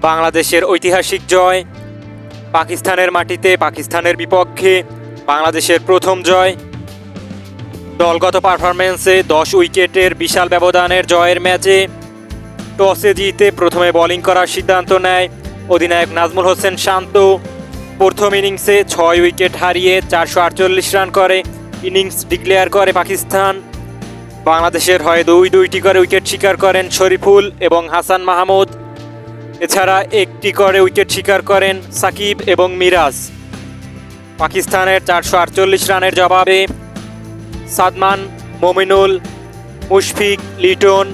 বাংলাদেশের ঐতিহাসিক জয়, পাকিস্তানের মাটিতে, পাকিস্তানের বিপক্ষে বাংলাদেশের প্রথম জয়। দলগত পারফরমেন্সে দশ উইকেটের বিশাল ব্যবধানের জয়ের ম্যাচে টসে জিতে প্রথমে বোলিং করার সিদ্ধান্ত নেয় অধিনায়ক নাজমুল হোসেন শান্ত। প্রথম ইনিংসে ছয় উইকেট হারিয়ে চারশো আটচল্লিশ রান করে, ইনিংস ডিক্লেয়ার করে পাকিস্তান। বাংলাদেশের হয়ে দুই দুইটি করে উইকেট শিকার করেন শরীফুল এবং হাসান মাহমুদ। এছাড়া একটি করে উইকেট শিকার করেন সাকিব এবং মিরাজ। পাকিস্তানের চারশো আটচল্লিশ রানের জবাবে সাদমান, মমিনুল, মুশফিক, লিটন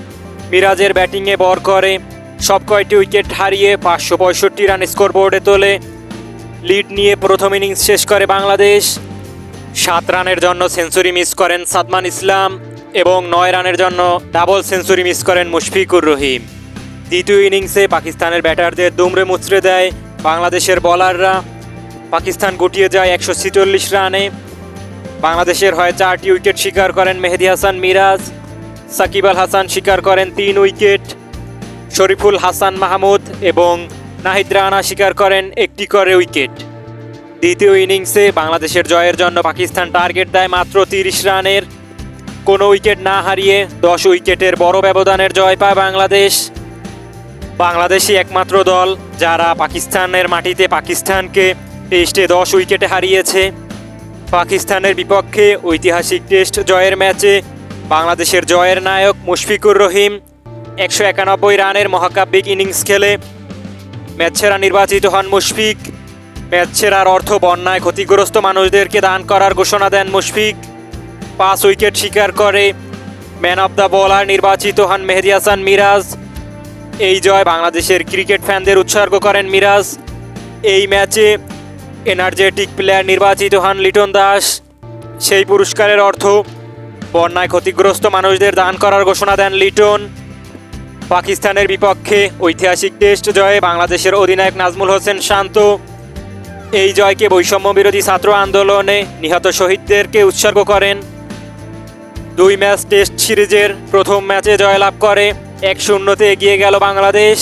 মিরাজের ব্যাটিংয়ে বর করে। সব কয়টি উইকেট হারিয়ে পাঁচশো পঁয়ষট্টি রান স্কোরবোর্ডে তোলে। লিড নিয়ে প্রথম ইনিংস শেষ করে বাংলাদেশ। সাত রানের জন্য সেঞ্চুরি মিস করেন সাদমান ইসলাম এবং নয় রানের জন্য ডাবল সেঞ্চুরি মিস করেন মুশফিকুর রহিম। দ্বিতীয় ইনিংসে পাকিস্তানের ব্যাটারদের দুমড়ে মুচড়ে দেয় বাংলাদেশের বলাররা। পাকিস্তান গুটিয়ে যায় একশো ছিচল্লিশ রানে। বাংলাদেশের হয়ে চারটি উইকেট শিকার করেন মেহেদি হাসান মিরাজ, সাকিব আল হাসান শিকার করেন তিন উইকেট, শরীফুল হাসান মাহমুদ এবং নাহিদ রানা শিকার করেন একটি করে উইকেট। দ্বিতীয় ইনিংসে বাংলাদেশের জয়ের জন্য পাকিস্তান টার্গেট দেয় মাত্র তিরিশ রানের। কোনো উইকেট না হারিয়ে দশ উইকেটের বড় ব্যবধানের জয় পায় বাংলাদেশ। বাংলাদেশই একমাত্র দল যারা পাকিস্তানের মাটিতে পাকিস্তানকে টেস্টে দশ উইকেটে হারিয়েছে। পাকিস্তানের বিপক্ষে ঐতিহাসিক টেস্ট জয়ের ম্যাচে বাংলাদেশের জয়ের নায়ক মুশফিকুর রহিম একশো একানব্বই রানের মহাকাব্যিক ইনিংস খেলে। ম্যাচ সেরা নির্বাচিত হন মুশফিক। ম্যাচ সেরার অর্থ বন্যায় ক্ষতিগ্রস্ত মানুষদেরকে দান করার ঘোষণা দেন মুশফিক। পাঁচ উইকেট শিকার করে ম্যান অব দ্য বোলার নির্বাচিত হন মেহেদি হাসান মিরাজ। এই জয় বাংলাদেশের ক্রিকেট ফ্যানদের উৎসর্গ করেন মিরাজ। এই ম্যাচে এনার্জেটিক প্লেয়ার নির্বাচিত হন লিটন দাস। সেই পুরস্কারের অর্থ, বন্যায় ক্ষতিগ্রস্ত মানুষদের দান করার ঘোষণা দেন লিটন। পাকিস্তানের বিপক্ষে ঐতিহাসিক টেস্ট জয়ে বাংলাদেশের অধিনায়ক নাজমুল হোসেন শান্ত। এই জয়কে বৈষম্য বিরোধী ছাত্র আন্দোলনে নিহত শহীদদেরকে উৎসর্গ করেন। দুই ম্যাচ টেস্ট সিরিজের প্রথম ম্যাচে জয়লাভ করে। এক শূন্যতে এগিয়ে গেল বাংলাদেশ।